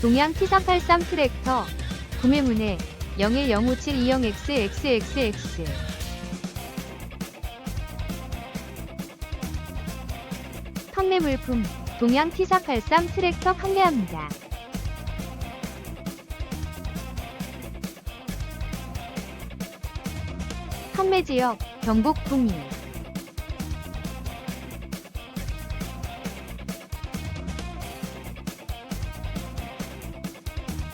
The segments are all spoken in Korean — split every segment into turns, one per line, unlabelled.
동양 T483 트랙터. 구매문의 01057200XXXX 판매 물품 동양 T483 트랙터 판매합니다. 판매 지역 경북 동일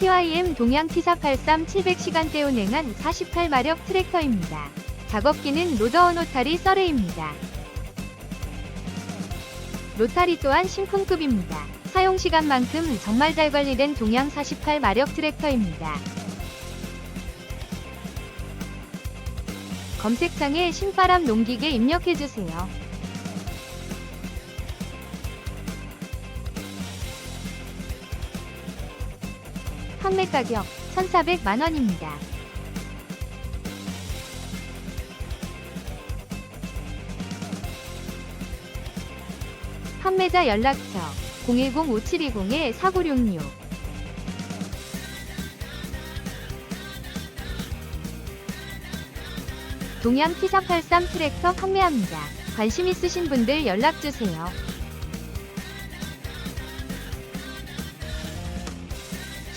TYM 동양 T483 700시간대 운행한 48마력 트랙터입니다. 작업기는 로더 노타리 썰레입니다. 로타리 또한 신품급입니다. 사용시간만큼 정말 잘 관리된 동양 48마력 트랙터입니다. 검색창에 신바람 농기계 입력해주세요. 판매 가격 1,400만 원입니다. 판매자 연락처 010-5720-4966 동양 T483 트랙터 판매합니다. 관심 있으신 분들 연락주세요.